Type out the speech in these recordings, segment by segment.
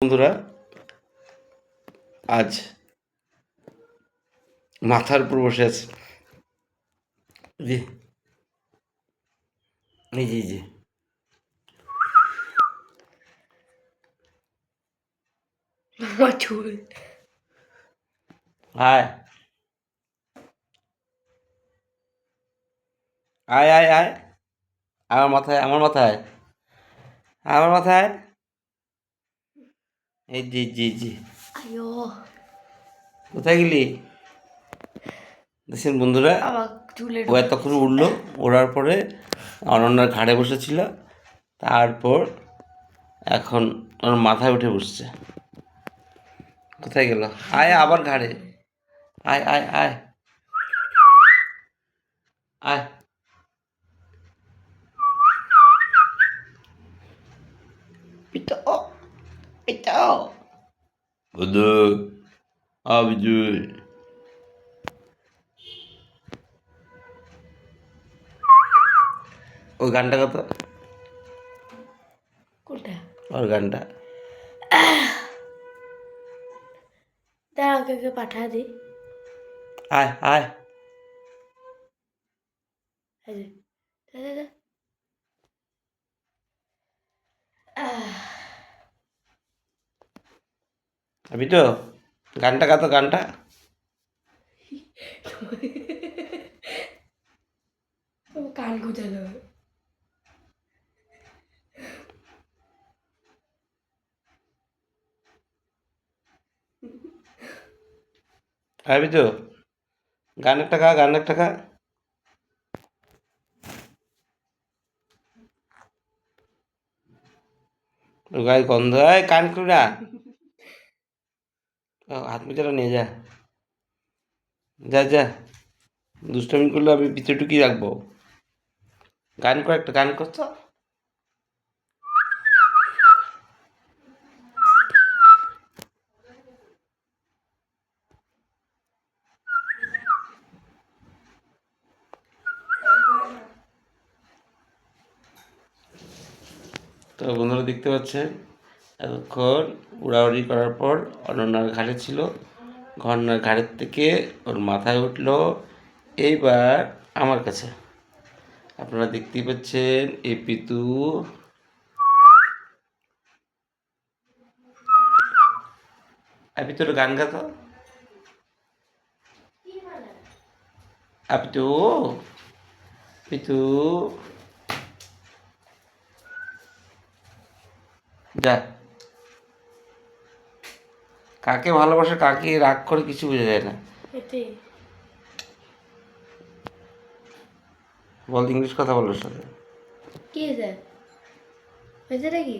বন্ধুরা আজ মাথার উপর বসে আছে। জি। জি জি আয়। আয় আয় আয়। আমার মাথায় আমার মাথায়। আমার মাথায়। এই জি জি জি। আয়ো। কোথায় গেলি? দেখছেন বন্ধুরা ও এতক্ষণ উঠল ওড়ার পরে অনন্যার ঘাড়ে বসেছিল তারপর এখন ওর মাথায় উঠে বসছে। কোথায় গেল? আয় আবার ঘাড়ে। আয় আয় আয়। আয় পিতা পিতা বুধু আ বিজুই ওই গানটা কত কোনটা ওর গানটা দাঁড়া ওকে ওকে পাঠা দি আয় আয় এই যে, দে, দে, দে। আহ, আমি তো গানটা কত গানটা। কান গুজালো। আমি তো গানের টাকা গানের টাকা গায়ে গন্ধ এই কান ও, হাত মুচাটা নিয়ে যা। যা যা। দুষ্টামি করলে আমি ভিতরে ঢুকিয়ে রাখব। গান কর একটা, গান করছ তো বন্ধুরা দেখতে পাচ্ছেন এতক্ষণ উড়াউড়ি করার পর অনন্যার ঘাড়ে ছিল। ঘন্নার ঘাড়ের থেকে ওর মাথায় উঠল, এইবার আমার কাছে। আপনারা দেখতেই পাচ্ছেন এই পিতু। আপনি তোর গান গাতো। আপনি তো পিতু। যা। কাকে ভালোবাসে কাকে রাগ করে কিছু বোঝা যায় না। বল ইংলিশ কথা বলো সাথে। কি হয়েছে হয়েছে নাকি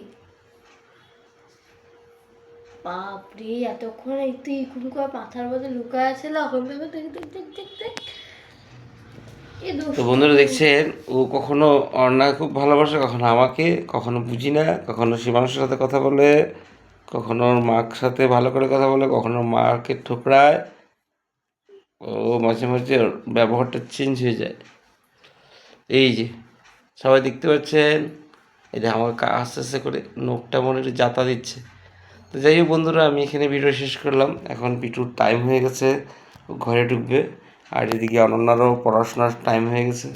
বাপরে এতক্ষণ এই তুই কুমকুয়া মাথার মধ্যে লুকায় আছিল এখন দেখো দেখ দেখ দেখ দেখ। দেখ তো বন্ধুরা দেখছেন ও কখনো অন্যায় খুব ভালোবাসে কখনো আমাকে কখনো বুঝি না কখনো সে মানুষের সাথে কথা বলে। কখনো ওর মার সাথে ভালো করে কথা বলে, কখনো মাকে ঠোকরায়। ও মাঝে মাঝে ওর ব্যবহারটা চেঞ্জ হয়ে যায়। এই যে, সবাই দেখতে পাচ্ছেন? এটা আমার আস্তে আস্তে করে নোখটা মনে একটু যাতা দিচ্ছে। তো যাই হোক বন্ধুরা, আমি এখানে ভিডিও শেষ করলাম। এখন পিটুর টাইম হয়ে গেছে ঘরে ঢুকবে। আর এদিকে অনন্যারও পড়াশোনার টাইম হয়ে গেছে।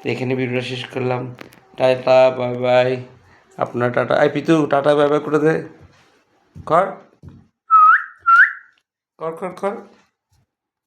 তো এখানে ভিডিওটা শেষ করলাম। টাটা বাই বাই আপনার টাটা আই পিতু টাটা বাই বাই করে দে। কর কর কর কর